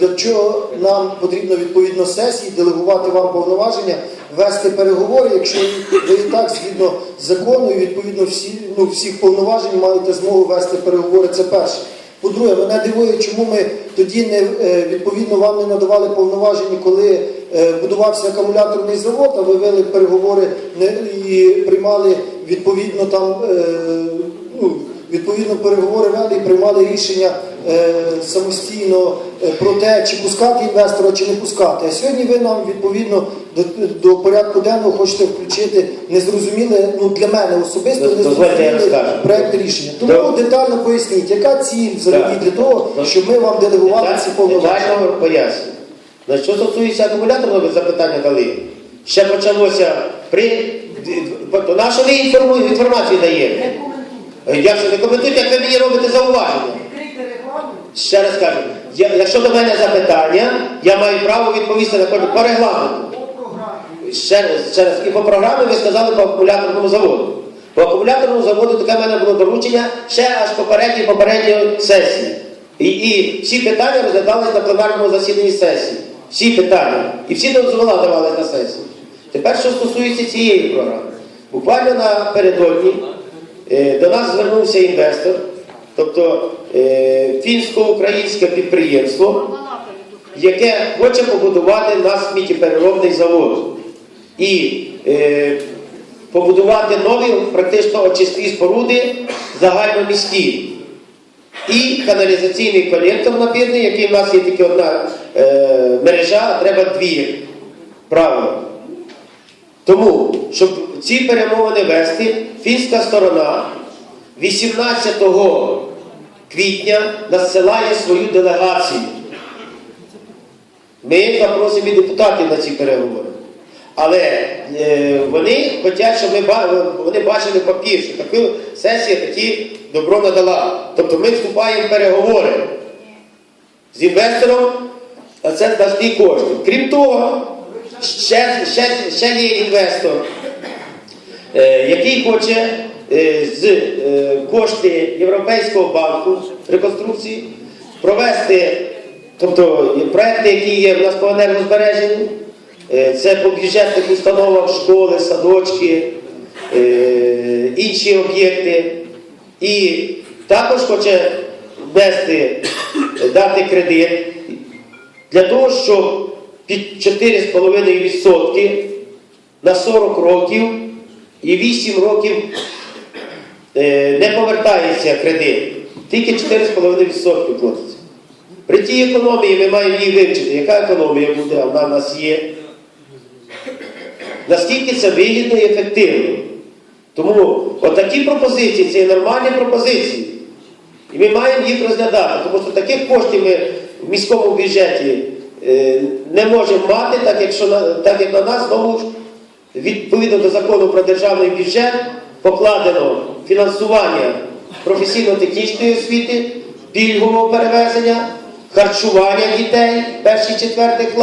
для чого нам потрібно відповідно сесії делегувати вам повноваження, вести переговори, якщо ви і так згідно закону і відповідно всі, ну, всіх повноважень маєте змогу вести переговори. Це перше. По-друге, мене дивує, чому ми тоді не е, відповідно вам не надавали повноваження, коли е, будувався акумуляторний завод, а ви вели переговори і приймали відповідно там. е, ну, Відповідно, переговори вели і приймали рішення е, самостійно е, про те, чи пускати інвестора, чи не пускати. А сьогодні ви нам відповідно до, до порядку денного хочете включити незрозуміле, ну для мене особисто незрозумілий проект рішення. Тому До- детально поясніть, яка ціль взагалі Так. для того, щоб ми вам делегували ці повноваження. Детально поясню. На що стосується акумуляторного ви запитання дали, ще почалося при то на що ви інформу- інформацію даєте? Я що не коментуйте, як ви мені робите зауваження. Ще раз кажу, я, якщо до мене запитання, я маю право відповісти на кожне по регламенту. Ще, раз- ще раз, і по програмі ви сказали по акумуляторному заводу. По акумуляторному заводу таке в мене було доручення ще аж попередньої попередньої сесії. І, і всі питання розглядались на пленарному засіданні сесії. Всі питання. І всі дозвола давались на сесію. Тепер, що стосується цієї програми. Буквально напередодні е, до нас звернувся інвестор, тобто е, фінсько-українське підприємство, яке хоче побудувати на сміттєпереробний завод і е, побудувати нові практично очисні споруди загальноміські. І каналізаційний колектор напірний, який в нас є тільки одна е, мережа, а треба дві. Правильно. Тому, щоб ці перемовини вести, фінська сторона 18 квітня надсилає свою делегацію. Ми запросимо і депутатів на ці переговори. Але е, вони хочуть, щоб ми вони бачили папір, що таку сесія такі добро надала. Тобто ми вступаємо в переговори з інвестором, а це значні кошти. Крім того, ще, ще, ще є інвестор, е, який хоче е, з е, кошти Європейського банку реконструкції провести, тобто проекти, які є в нас по енергозбереженню, е, це по бюджетних установах, школи, садочки, інші об'єкти. І також хоче ввести, е, дати кредит для того, щоб під 4,5% на 40 років і 8 років е, не повертається кредит. Тільки 4,5% платиться. При тій економії ми маємо її вивчити. Яка економія буде, вона в нас є. Наскільки це вигідно і ефективно. Тому отакі пропозиції це є нормальні пропозиції. І ми маємо їх розглядати, тому що таких коштів ми в міському бюджеті не можемо мати, так, якщо так як на нас знову ж відповідно до закону про державний бюджет покладено фінансування професійно-технічної освіти, пільгового перевезення, харчування дітей перших четвертих класів.